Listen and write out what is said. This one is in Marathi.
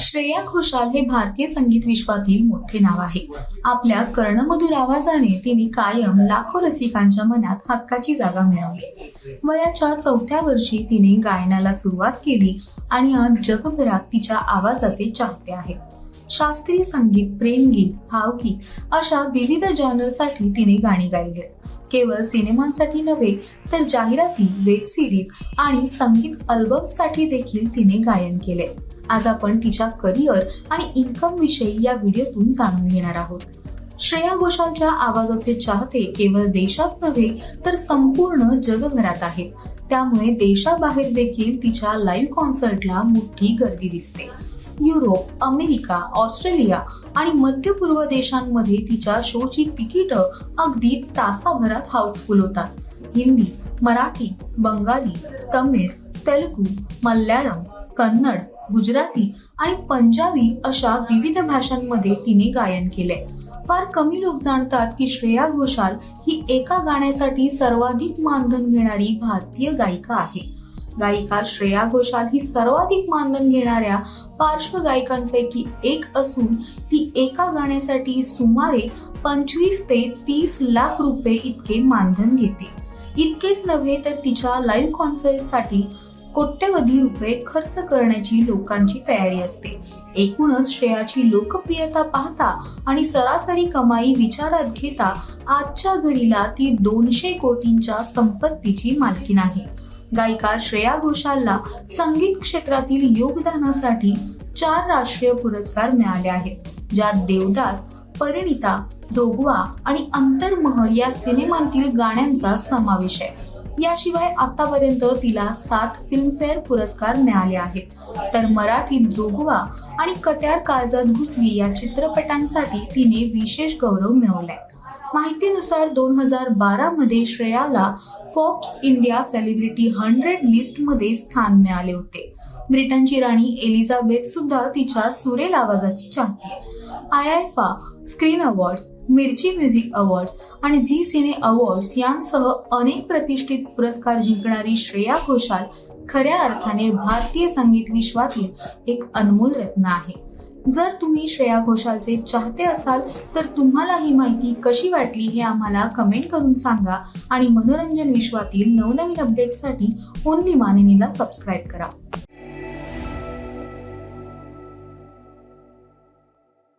श्रेया घोषाल हे भारतीय संगीत विश्वातील मोठे नाव आहे. आपल्या कर्णमधुर आवाजाने तिने कायम लाखो रसिकांच्या मनात हक्काची जागा मिळवली. वयाच्या चौथ्या वर्षी तिने गायनाला सुरुवात केली आणि आज जगभरात तिच्या आवाजाचे चाहते आहेत शास्त्रीय संगीत प्रेमगीत भावगीत अशा विविध जॉनरसाठी तिने गाणी गायली केवळ सिनेमांसाठी नव्हे तर जाहिराती वेब सिरीज आणि संगीत अल्बमसाठी देखील तिने गायन केले. आज आपण तिच्या करिअर आणि इन्कम विषयी या व्हिडिओतून जाणून घेणार आहोत. श्रेया घोषालच्या आवाजाचे चाहते केवळ देशात नव्हे तर संपूर्ण जगभरात आहेत. त्यामुळे देशाबाहेर देखील तिच्या लाईव्ह कॉन्सर्टला मोठी गर्दी दिसते. युरोप अमेरिका ऑस्ट्रेलिया आणि मध्य पूर्व देशांमध्ये तिच्या शोची तिकीटं अगदी तासाभरात हाऊसफुल होतात. हिंदी मराठी बंगाली तमिळ तेलुगू मल्याळम कन्नड गुजराती आणि पंजाबी अशा विविध भाषांमध्ये तिने गायन केले फार कमी लोक जाणतात की श्रेया घोषाल ही एका गाण्यासाठी सर्वाधिक मानधन घेणारी भारतीय गायिका आहे. गायिका श्रेया घोषाल ही सर्वाधिक मानधन घेणाऱ्या पार्श्वगायिकांपैकी एक असून ती एका गाण्यासाठी सुमारे पंचवीस ते तीस लाख रुपये इतके मानधन घेते. इतकेच नव्हे तर तिच्या लाईव्ह कॉन्सर्टसाठी कोट्यवधी रुपये खर्च करण्याची लोकांची तयारी असते. एकूणच श्रेयाची लोकप्रियता पाहता आणि सरासरी कमाई विचारात घेता आजच्या घडीला ती दोनशे कोटींच्या संपत्तीची मालकीण आहे. गायिका श्रेया घोषालला संगीत क्षेत्रातील योगदानासाठी चार राष्ट्रीय पुरस्कार मिळाले आहेत ज्यात देवदास परिणिता जोगवा आणि अंतर्महल या सिनेमांतील गाण्यांचा समावेश आहे. याशिवाय आतापर्यंत तिला सात फिल्मफेअर पुरस्कार मिळाले आहेत. तर मराठीत जोगवा आणि कट्यार काळजात घुसली या चित्रपटांसाठी तिने विशेष गौरव मिळवलाय. माहितीनुसार दोन हजार बारामध्ये श्रेयाला फॉक्स इंडिया सेलिब्रिटी हंड्रेड लिस्टमध्ये स्थान मिळाले होते. ब्रिटनची राणी एलिझाबेथ सुद्धा तिच्या सुरेल आवाजाची चाहती I IIFA screen awards Mirchi music awards आणि झी सिने अवॉर्ड्स यांसह अनेक प्रतिष्ठित पुरस्कार जिंकणारी श्रेया घोषाल खऱ्या अर्थाने भारतीय संगीत विश्वातील एक अनमोल रत्न आहे. जर तुम्ही श्रेया घोषालचे चाहते असाल तर तुम्हाला ही माहिती कशी वाटली हे आम्हाला कमेंट करून सांगा आणि मनोरंजन विश्वातील नवनवीन अपडेटसाठी ओनली मानिनीला सबस्क्राईब करा.